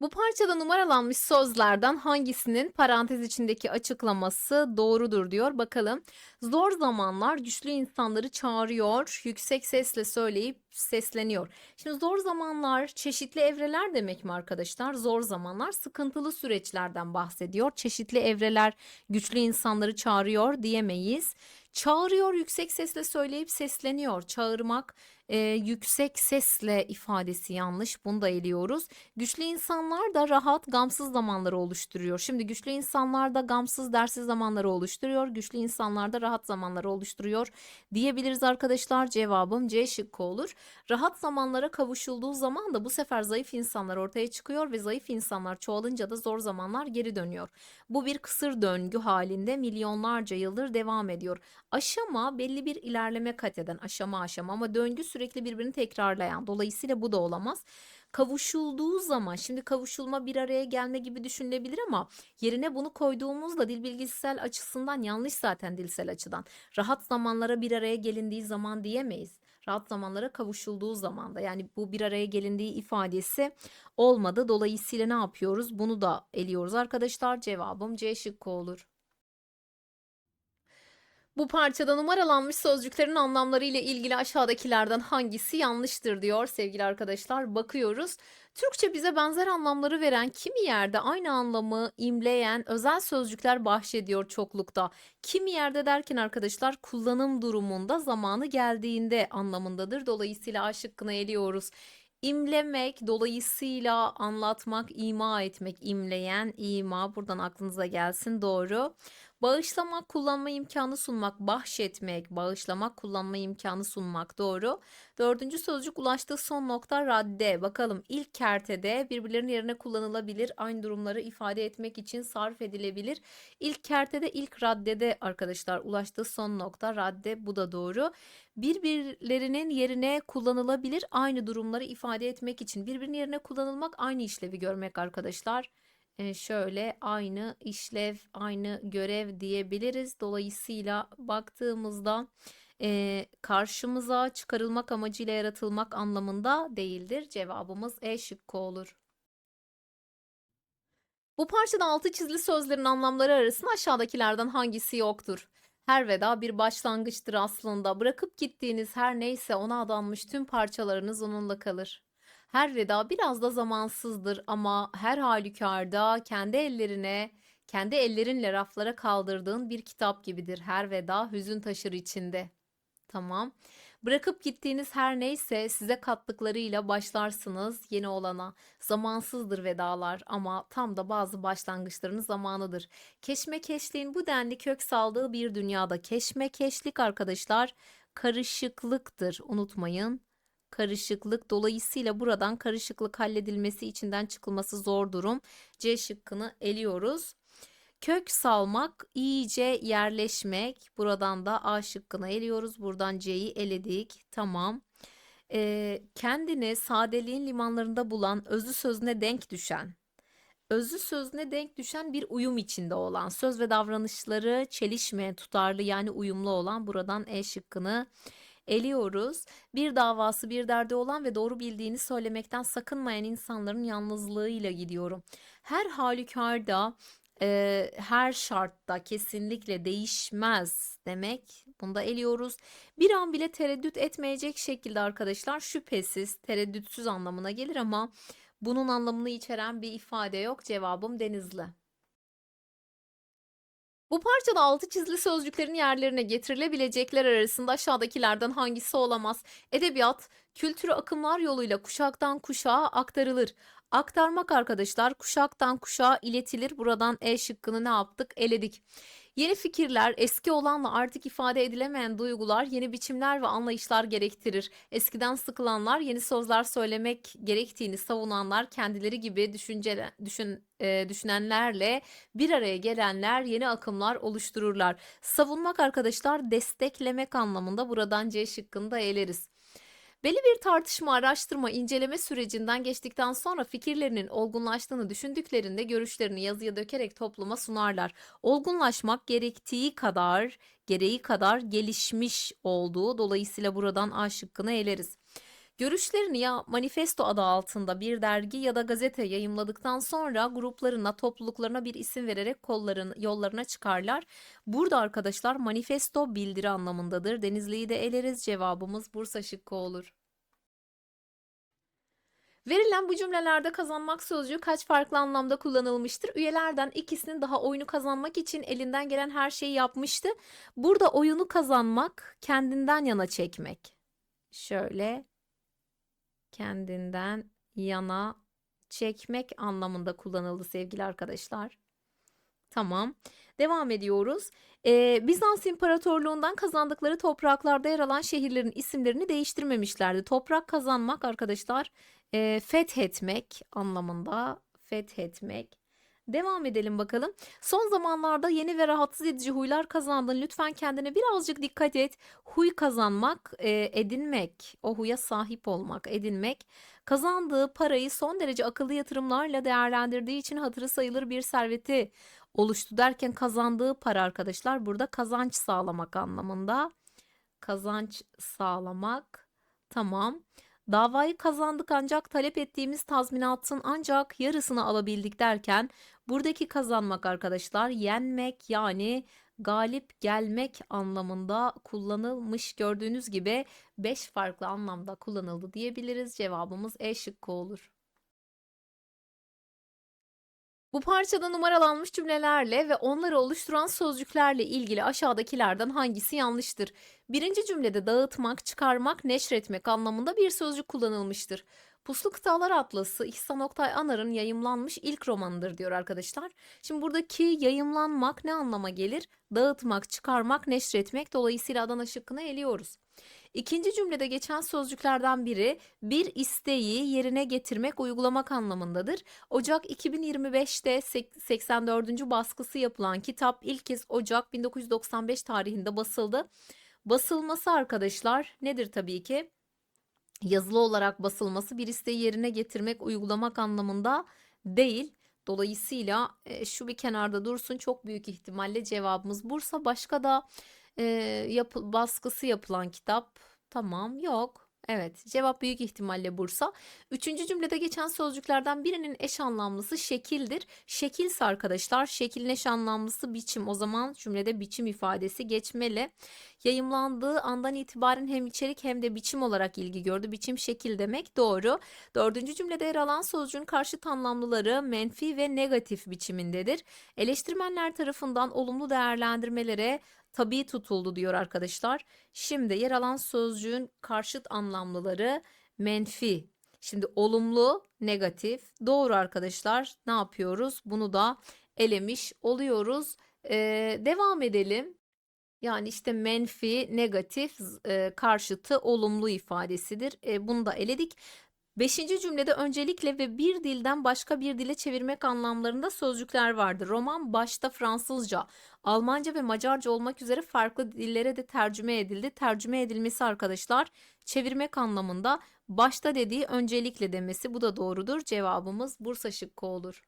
Bu parçada numaralanmış sözlerden hangisinin parantez içindeki açıklaması doğrudur diyor. Bakalım. Zor zamanlar güçlü insanları çağırıyor, yüksek sesle söyleyip sesleniyor. Şimdi zor zamanlar çeşitli evreler demek mi arkadaşlar? Zor zamanlar sıkıntılı süreçlerden bahsediyor. Çeşitli evreler güçlü insanları çağırıyor diyemeyiz. Çağırıyor yüksek sesle söyleyip sesleniyor. Çağırmak e, yüksek sesle ifadesi yanlış. Bunu da eliyoruz. Güçlü insanlar da rahat, gamsız zamanları oluşturuyor. Şimdi güçlü insanlar da gamsız, dersiz zamanları oluşturuyor. Güçlü insanlar da rahat zamanları oluşturuyor diyebiliriz arkadaşlar. Cevabım C şıkkı olur. Rahat zamanlara kavuşulduğu zaman da bu sefer zayıf insanlar ortaya çıkıyor ve zayıf insanlar çoğalınca da zor zamanlar geri dönüyor. Bu bir kısır döngü halinde milyonlarca yıldır devam ediyor. Aşama belli bir ilerleme kat eden aşama aşama ama döngü sürekli birbirini tekrarlayan. Dolayısıyla bu da olamaz. Kavuşulduğu zaman şimdi kavuşulma bir araya gelme gibi düşünülebilir ama yerine bunu koyduğumuzda dil bilgisel açısından yanlış zaten dilsel açıdan. Rahat zamanlara bir araya gelindiği zaman diyemeyiz. Rahat zamanlara kavuşulduğu zamanda yani bu bir araya gelindiği ifadesi olmadı. Dolayısıyla ne yapıyoruz? Bunu da eliyoruz arkadaşlar. Cevabım C şıkkı olur. Bu parçada numaralanmış sözcüklerin anlamları ile ilgili aşağıdakilerden hangisi yanlıştır diyor sevgili arkadaşlar. Bakıyoruz. Türkçe bize benzer anlamları veren kimi yerde aynı anlamı imleyen özel sözcükler bahşediyor çoklukta. Kimi yerde derken arkadaşlar kullanım durumunda zamanı geldiğinde anlamındadır. Dolayısıyla A şıkkını eliyoruz. İmlemek dolayısıyla anlatmak, ima etmek, imleyen, ima buradan aklınıza gelsin doğru. Bağışlamak, kullanma imkanı sunmak, bahşetmek, bağışlamak, kullanma imkanı sunmak doğru. Dördüncü sözcük ulaştığı son nokta radde. Bakalım ilk kertede birbirlerinin yerine kullanılabilir, aynı durumları ifade etmek için sarf edilebilir. İlk kertede ilk raddede arkadaşlar ulaştığı son nokta radde bu da doğru. Birbirlerinin yerine kullanılabilir, aynı durumları ifade etmek için birbirinin yerine kullanılmak aynı işlevi görmek arkadaşlar şöyle aynı işlev, aynı görev diyebiliriz. Dolayısıyla baktığımızda karşımıza çıkarılmak amacıyla yaratılmak anlamında değildir. Cevabımız E şıkkı olur. Bu parçada altı çizili sözlerin anlamları arasında aşağıdakilerden hangisi yoktur? Her veda bir başlangıçtır aslında. Bırakıp gittiğiniz her neyse ona adanmış tüm parçalarınız onunla kalır. Her veda biraz da zamansızdır ama her halükarda kendi ellerine, kendi ellerinle raflara kaldırdığın bir kitap gibidir. Her veda hüzün taşır içinde. Tamam. Bırakıp gittiğiniz her neyse size kattıklarıyla başlarsınız yeni olana. Zamansızdır vedalar ama tam da bazı başlangıçların zamanıdır. Keşmekeşliğin bu denli kök saldığı bir dünyada keşmekeşlik arkadaşlar karışıklıktır unutmayın karışıklık. Dolayısıyla buradan karışıklık halledilmesi içinden çıkılması zor durum. C şıkkını eliyoruz. Kök salmak, iyice yerleşmek. Buradan da A şıkkını eliyoruz. Buradan C'yi eledik. Tamam. Ee, kendini sadeliğin limanlarında bulan, özü sözüne denk düşen, özü sözüne denk düşen bir uyum içinde olan, söz ve davranışları çelişmeyen, tutarlı yani uyumlu olan buradan E şıkkını eliyoruz. Bir davası bir derdi olan ve doğru bildiğini söylemekten sakınmayan insanların yalnızlığıyla gidiyorum. Her halükarda e, her şartta kesinlikle değişmez demek. Bunu da eliyoruz. Bir an bile tereddüt etmeyecek şekilde arkadaşlar şüphesiz, tereddütsüz anlamına gelir ama bunun anlamını içeren bir ifade yok. Cevabım Denizli. Bu parçada altı çizili sözcüklerin yerlerine getirilebilecekler arasında aşağıdakilerden hangisi olamaz? Edebiyat, kültürü akımlar yoluyla kuşaktan kuşağa aktarılır. Aktarmak arkadaşlar kuşaktan kuşağa iletilir. Buradan E şıkkını ne yaptık? Eledik. Yeni fikirler, eski olanla artık ifade edilemeyen duygular, yeni biçimler ve anlayışlar gerektirir. Eskiden sıkılanlar, yeni sözler söylemek gerektiğini savunanlar, kendileri gibi düşünce, düşün, e, düşünenlerle bir araya gelenler yeni akımlar oluştururlar. Savunmak arkadaşlar desteklemek anlamında buradan C şıkkını eleriz. Belli bir tartışma, araştırma, inceleme sürecinden geçtikten sonra fikirlerinin olgunlaştığını düşündüklerinde görüşlerini yazıya dökerek topluma sunarlar. Olgunlaşmak gerektiği kadar, gereği kadar gelişmiş olduğu dolayısıyla buradan A şıkkını eleriz. Görüşlerini ya manifesto adı altında bir dergi ya da gazete yayımladıktan sonra gruplarına, topluluklarına bir isim vererek kolların, yollarına çıkarlar. Burada arkadaşlar manifesto bildiri anlamındadır. Denizli'yi de eleriz. Cevabımız Bursa şıkkı olur. Verilen bu cümlelerde kazanmak sözcüğü kaç farklı anlamda kullanılmıştır? Üyelerden ikisinin daha oyunu kazanmak için elinden gelen her şeyi yapmıştı. Burada oyunu kazanmak, kendinden yana çekmek. Şöyle kendinden yana çekmek anlamında kullanıldı sevgili arkadaşlar. Tamam. Devam ediyoruz. Ee, Bizans İmparatorluğundan kazandıkları topraklarda yer alan şehirlerin isimlerini değiştirmemişlerdi. Toprak kazanmak arkadaşlar e, fethetmek anlamında fethetmek. Devam edelim bakalım. Son zamanlarda yeni ve rahatsız edici huylar kazandın. Lütfen kendine birazcık dikkat et. Huy kazanmak, e, edinmek, o huya sahip olmak, edinmek. Kazandığı parayı son derece akıllı yatırımlarla değerlendirdiği için hatırı sayılır bir serveti oluştu derken kazandığı para arkadaşlar burada kazanç sağlamak anlamında. Kazanç sağlamak. Tamam. Davayı kazandık ancak talep ettiğimiz tazminatın ancak yarısını alabildik derken buradaki kazanmak arkadaşlar yenmek yani galip gelmek anlamında kullanılmış gördüğünüz gibi 5 farklı anlamda kullanıldı diyebiliriz. Cevabımız E şıkkı olur. Bu parçada numaralanmış cümlelerle ve onları oluşturan sözcüklerle ilgili aşağıdakilerden hangisi yanlıştır? Birinci cümlede dağıtmak, çıkarmak, neşretmek anlamında bir sözcük kullanılmıştır. Puslu Kıtalar Atlası İhsan Oktay Anar'ın yayımlanmış ilk romanıdır diyor arkadaşlar. Şimdi buradaki yayımlanmak ne anlama gelir? Dağıtmak, çıkarmak, neşretmek. Dolayısıyla Adana şıkkını eliyoruz. İkinci cümlede geçen sözcüklerden biri bir isteği yerine getirmek, uygulamak anlamındadır. Ocak 2025'te 84. baskısı yapılan kitap ilk kez Ocak 1995 tarihinde basıldı. Basılması arkadaşlar nedir tabii ki? Yazılı olarak basılması bir isteği yerine getirmek, uygulamak anlamında değil. Dolayısıyla e, şu bir kenarda dursun çok büyük ihtimalle cevabımız Bursa. Başka da e, yapı, baskısı yapılan kitap tamam yok. Evet cevap büyük ihtimalle Bursa. Üçüncü cümlede geçen sözcüklerden birinin eş anlamlısı şekildir. Şekilse arkadaşlar şeklin eş anlamlısı biçim. O zaman cümlede biçim ifadesi geçmeli. Yayımlandığı andan itibaren hem içerik hem de biçim olarak ilgi gördü. Biçim şekil demek doğru. Dördüncü cümlede yer alan sözcüğün karşıt anlamlıları menfi ve negatif biçimindedir. Eleştirmenler tarafından olumlu değerlendirmelere tabii tutuldu diyor arkadaşlar. Şimdi yer alan sözcüğün karşıt anlamlıları menfi. Şimdi olumlu, negatif. Doğru arkadaşlar. Ne yapıyoruz? Bunu da elemiş oluyoruz. Ee, devam edelim. Yani işte menfi, negatif, e, karşıtı olumlu ifadesidir. E, bunu da eledik. Beşinci cümlede öncelikle ve bir dilden başka bir dile çevirmek anlamlarında sözcükler vardır. Roman başta Fransızca, Almanca ve Macarca olmak üzere farklı dillere de tercüme edildi. Tercüme edilmesi arkadaşlar çevirmek anlamında başta dediği öncelikle demesi bu da doğrudur. Cevabımız Bursa şıkkı olur.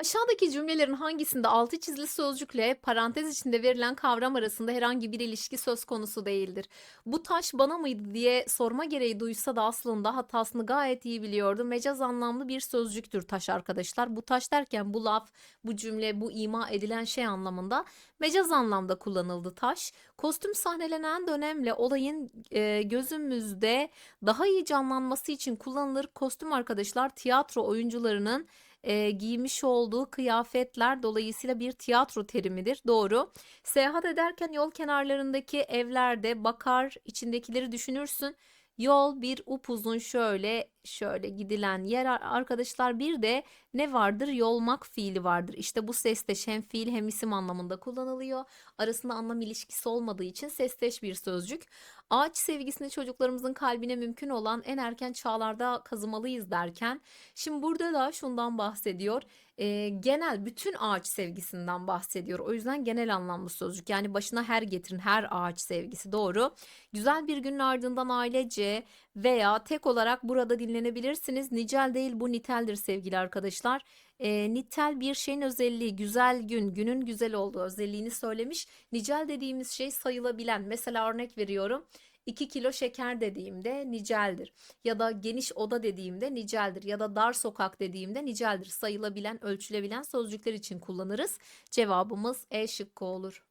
Aşağıdaki cümlelerin hangisinde altı çizili sözcükle parantez içinde verilen kavram arasında herhangi bir ilişki söz konusu değildir? Bu taş bana mıydı diye sorma gereği duysa da aslında hatasını gayet iyi biliyordu. Mecaz anlamlı bir sözcüktür taş arkadaşlar. Bu taş derken bu laf, bu cümle, bu ima edilen şey anlamında mecaz anlamda kullanıldı taş. Kostüm sahnelenen dönemle olayın e, gözümüzde daha iyi canlanması için kullanılır. Kostüm arkadaşlar tiyatro oyuncularının e, giymiş olduğu kıyafetler dolayısıyla bir tiyatro terimidir. Doğru. Seyahat ederken yol kenarlarındaki evlerde bakar, içindekileri düşünürsün. Yol bir upuzun şöyle şöyle gidilen yer arkadaşlar bir de ne vardır? Yolmak fiili vardır. İşte bu sesteş hem fiil hem isim anlamında kullanılıyor. Arasında anlam ilişkisi olmadığı için sesteş bir sözcük. Ağaç sevgisini çocuklarımızın kalbine mümkün olan en erken çağlarda kazımalıyız derken şimdi burada da şundan bahsediyor. E, genel bütün ağaç sevgisinden bahsediyor. O yüzden genel anlamlı sözcük. Yani başına her getirin her ağaç sevgisi doğru. Güzel bir günün ardından ailece veya tek olarak burada dinlenebilirsiniz. Nicel değil bu niteldir sevgili arkadaşlar. E, nitel bir şeyin özelliği güzel gün, günün güzel olduğu özelliğini söylemiş. Nicel dediğimiz şey sayılabilen. Mesela örnek veriyorum. 2 kilo şeker dediğimde niceldir. Ya da geniş oda dediğimde niceldir. Ya da dar sokak dediğimde niceldir. Sayılabilen, ölçülebilen sözcükler için kullanırız. Cevabımız E şıkkı olur.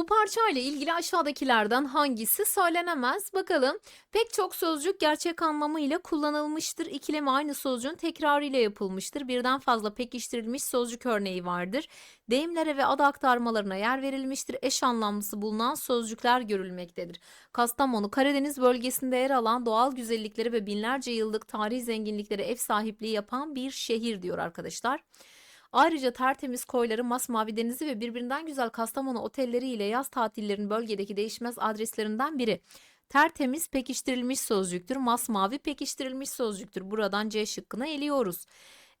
Bu parçayla ilgili aşağıdakilerden hangisi söylenemez? Bakalım. Pek çok sözcük gerçek anlamıyla kullanılmıştır. İkileme aynı sözcüğün tekrarıyla yapılmıştır. Birden fazla pekiştirilmiş sözcük örneği vardır. Deyimlere ve ad aktarmalarına yer verilmiştir. Eş anlamlısı bulunan sözcükler görülmektedir. Kastamonu, Karadeniz bölgesinde yer alan doğal güzellikleri ve binlerce yıllık tarihi zenginlikleri ev sahipliği yapan bir şehir diyor arkadaşlar. Ayrıca tertemiz koyları, masmavi denizi ve birbirinden güzel Kastamonu otelleri ile yaz tatillerinin bölgedeki değişmez adreslerinden biri. Tertemiz pekiştirilmiş sözcüktür. Masmavi pekiştirilmiş sözcüktür. Buradan C şıkkına eliyoruz.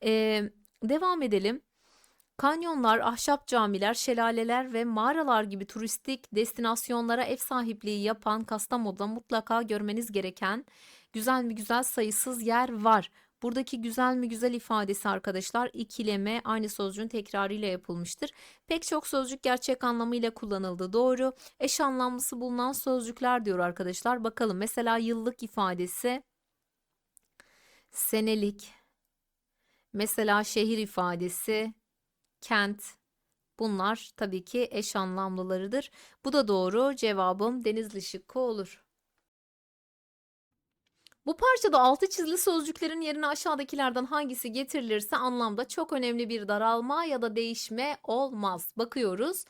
Ee, devam edelim. Kanyonlar, ahşap camiler, şelaleler ve mağaralar gibi turistik destinasyonlara ev sahipliği yapan Kastamonu'da mutlaka görmeniz gereken güzel mi güzel sayısız yer var. Buradaki güzel mi güzel ifadesi arkadaşlar ikileme aynı sözcüğün tekrarıyla yapılmıştır. Pek çok sözcük gerçek anlamıyla kullanıldı. Doğru. Eş anlamlısı bulunan sözcükler diyor arkadaşlar. Bakalım mesela yıllık ifadesi senelik. Mesela şehir ifadesi kent. Bunlar tabii ki eş anlamlılarıdır. Bu da doğru. Cevabım Denizli şıkkı olur. Bu parçada altı çizili sözcüklerin yerine aşağıdakilerden hangisi getirilirse anlamda çok önemli bir daralma ya da değişme olmaz. Bakıyoruz.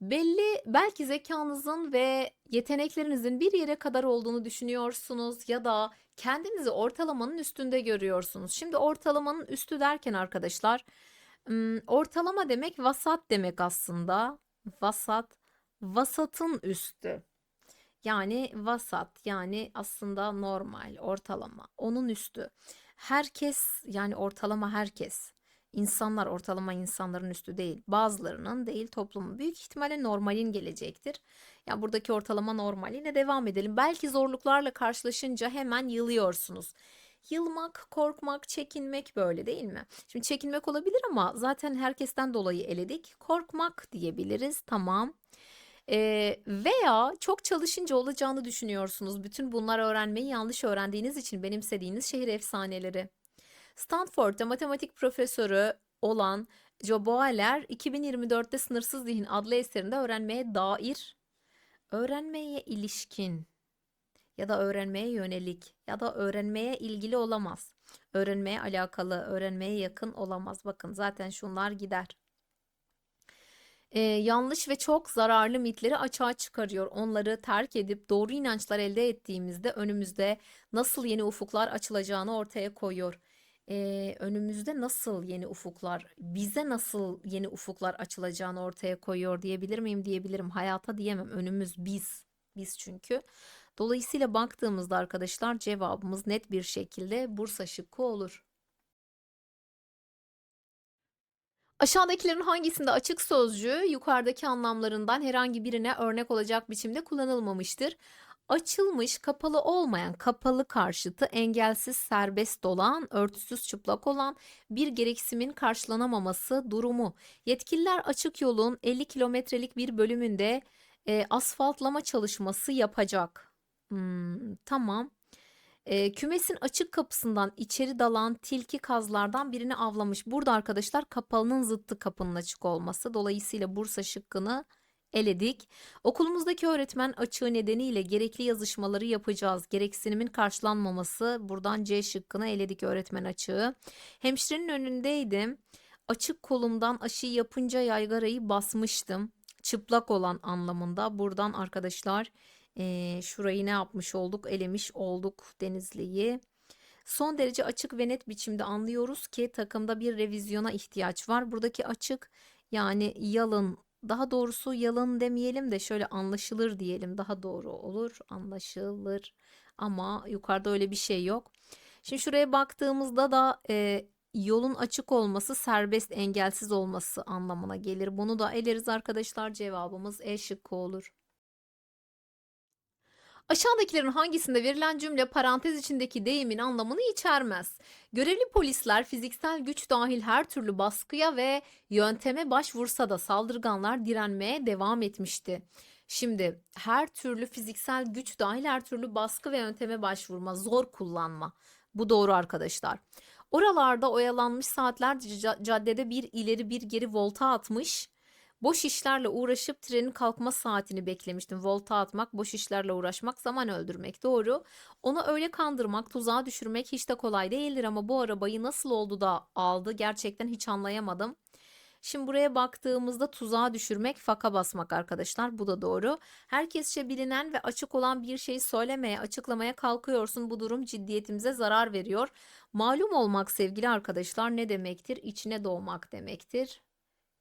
Belli belki zekanızın ve yeteneklerinizin bir yere kadar olduğunu düşünüyorsunuz ya da kendinizi ortalamanın üstünde görüyorsunuz. Şimdi ortalamanın üstü derken arkadaşlar ortalama demek vasat demek aslında. Vasat, vasatın üstü. Yani vasat yani aslında normal, ortalama, onun üstü. Herkes yani ortalama herkes. İnsanlar ortalama insanların üstü değil. Bazılarının değil toplumun. Büyük ihtimalle normalin gelecektir. Ya buradaki ortalama normal. Yine devam edelim. Belki zorluklarla karşılaşınca hemen yılıyorsunuz. Yılmak, korkmak, çekinmek böyle değil mi? Şimdi çekinmek olabilir ama zaten herkesten dolayı eledik. Korkmak diyebiliriz. Tamam. Eee, veya çok çalışınca olacağını düşünüyorsunuz. Bütün bunları öğrenmeyi yanlış öğrendiğiniz için benimsediğiniz şehir efsaneleri. Stanford'da matematik profesörü olan Joe Boaler 2024'te Sınırsız Zihin adlı eserinde öğrenmeye dair, öğrenmeye ilişkin ya da öğrenmeye yönelik ya da öğrenmeye ilgili olamaz. Öğrenmeye alakalı, öğrenmeye yakın olamaz. Bakın zaten şunlar gider. Ee, yanlış ve çok zararlı mitleri açığa çıkarıyor. Onları terk edip doğru inançlar elde ettiğimizde önümüzde nasıl yeni ufuklar açılacağını ortaya koyuyor. Ee, önümüzde nasıl yeni ufuklar, bize nasıl yeni ufuklar açılacağını ortaya koyuyor diyebilir miyim? Diyebilirim. Hayata diyemem. Önümüz biz. Biz çünkü. Dolayısıyla baktığımızda arkadaşlar cevabımız net bir şekilde Bursa şıkkı olur. Aşağıdakilerin hangisinde açık sözcüğü yukarıdaki anlamlarından herhangi birine örnek olacak biçimde kullanılmamıştır? Açılmış, kapalı olmayan, kapalı karşıtı, engelsiz, serbest dolan, örtüsüz, çıplak olan bir gereksimin karşılanamaması durumu. Yetkililer açık yolun 50 kilometrelik bir bölümünde e, asfaltlama çalışması yapacak. Hmm, tamam. E, kümesin açık kapısından içeri dalan tilki kazlardan birini avlamış. Burada arkadaşlar kapalının zıttı kapının açık olması. Dolayısıyla Bursa şıkkını eledik. Okulumuzdaki öğretmen açığı nedeniyle gerekli yazışmaları yapacağız. Gereksinimin karşılanmaması. Buradan C şıkkını eledik öğretmen açığı. Hemşirenin önündeydim. Açık kolumdan aşı yapınca yaygarayı basmıştım. Çıplak olan anlamında. Buradan arkadaşlar e, şurayı ne yapmış olduk? Elemiş olduk Denizli'yi. Son derece açık ve net biçimde anlıyoruz ki takımda bir revizyona ihtiyaç var. Buradaki açık yani yalın daha doğrusu yalın demeyelim de şöyle anlaşılır diyelim daha doğru olur anlaşılır ama yukarıda öyle bir şey yok. Şimdi şuraya baktığımızda da e, yolun açık olması serbest engelsiz olması anlamına gelir. Bunu da eleriz arkadaşlar cevabımız E şıkkı olur. Aşağıdakilerin hangisinde verilen cümle parantez içindeki deyimin anlamını içermez? Görevli polisler fiziksel güç dahil her türlü baskıya ve yönteme başvursa da saldırganlar direnmeye devam etmişti. Şimdi her türlü fiziksel güç dahil her türlü baskı ve yönteme başvurma, zor kullanma. Bu doğru arkadaşlar. Oralarda oyalanmış saatlerce ca- caddede bir ileri bir geri volta atmış. Boş işlerle uğraşıp trenin kalkma saatini beklemiştim. Volta atmak, boş işlerle uğraşmak, zaman öldürmek. Doğru. Onu öyle kandırmak, tuzağa düşürmek hiç de kolay değildir ama bu arabayı nasıl oldu da aldı gerçekten hiç anlayamadım. Şimdi buraya baktığımızda tuzağa düşürmek, faka basmak arkadaşlar. Bu da doğru. Herkesçe bilinen ve açık olan bir şeyi söylemeye, açıklamaya kalkıyorsun. Bu durum ciddiyetimize zarar veriyor. Malum olmak sevgili arkadaşlar ne demektir? İçine doğmak demektir.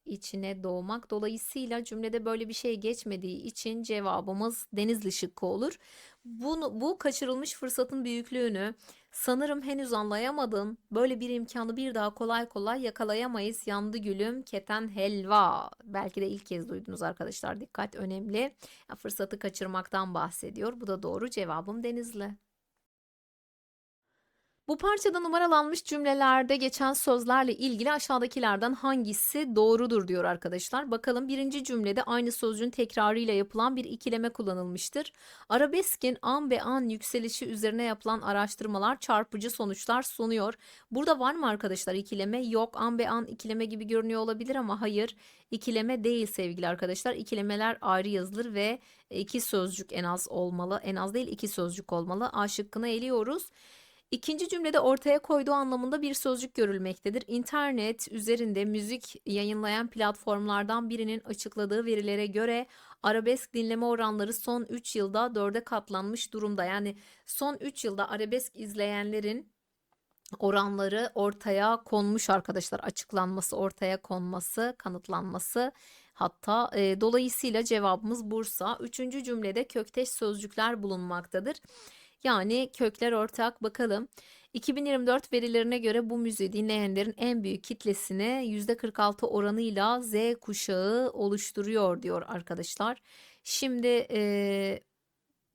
İçine doğmak. Dolayısıyla cümlede böyle bir şey geçmediği için cevabımız Denizli şıkkı olur. Bunu, bu kaçırılmış fırsatın büyüklüğünü sanırım henüz anlayamadın. Böyle bir imkanı bir daha kolay kolay yakalayamayız. Yandı gülüm keten helva. Belki de ilk kez duydunuz arkadaşlar. Dikkat önemli. Fırsatı kaçırmaktan bahsediyor. Bu da doğru cevabım Denizli. Bu parçada numaralanmış cümlelerde geçen sözlerle ilgili aşağıdakilerden hangisi doğrudur diyor arkadaşlar. Bakalım birinci cümlede aynı sözcüğün tekrarıyla yapılan bir ikileme kullanılmıştır. Arabeskin an be an yükselişi üzerine yapılan araştırmalar çarpıcı sonuçlar sunuyor. Burada var mı arkadaşlar ikileme? Yok an be an ikileme gibi görünüyor olabilir ama hayır ikileme değil sevgili arkadaşlar. İkilemeler ayrı yazılır ve iki sözcük en az olmalı. En az değil iki sözcük olmalı. A şıkkını eliyoruz. İkinci cümlede ortaya koyduğu anlamında bir sözcük görülmektedir. İnternet üzerinde müzik yayınlayan platformlardan birinin açıkladığı verilere göre arabesk dinleme oranları son 3 yılda 4'e katlanmış durumda. Yani son 3 yılda arabesk izleyenlerin oranları ortaya konmuş arkadaşlar. Açıklanması, ortaya konması, kanıtlanması. Hatta e, dolayısıyla cevabımız Bursa. Üçüncü cümlede kökteş sözcükler bulunmaktadır. Yani kökler ortak bakalım. 2024 verilerine göre bu müziği dinleyenlerin en büyük kitlesini %46 oranıyla Z kuşağı oluşturuyor diyor arkadaşlar. Şimdi e,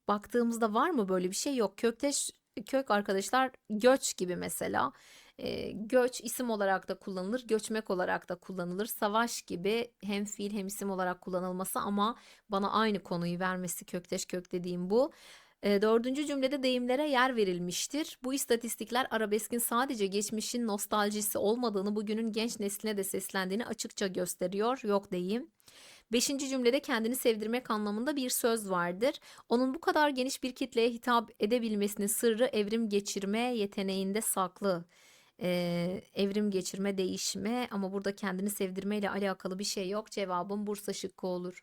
baktığımızda var mı böyle bir şey? Yok. Kökteş kök arkadaşlar göç gibi mesela. E, göç isim olarak da kullanılır, göçmek olarak da kullanılır. Savaş gibi hem fiil hem isim olarak kullanılması ama bana aynı konuyu vermesi kökteş kök dediğim bu. E, dördüncü cümlede deyimlere yer verilmiştir. Bu istatistikler arabeskin sadece geçmişin nostaljisi olmadığını, bugünün genç nesline de seslendiğini açıkça gösteriyor. Yok deyim. Beşinci cümlede kendini sevdirmek anlamında bir söz vardır. Onun bu kadar geniş bir kitleye hitap edebilmesinin sırrı evrim geçirme yeteneğinde saklı. Ee, evrim geçirme, değişme ama burada kendini sevdirme ile alakalı bir şey yok. Cevabım Bursa şıkkı olur.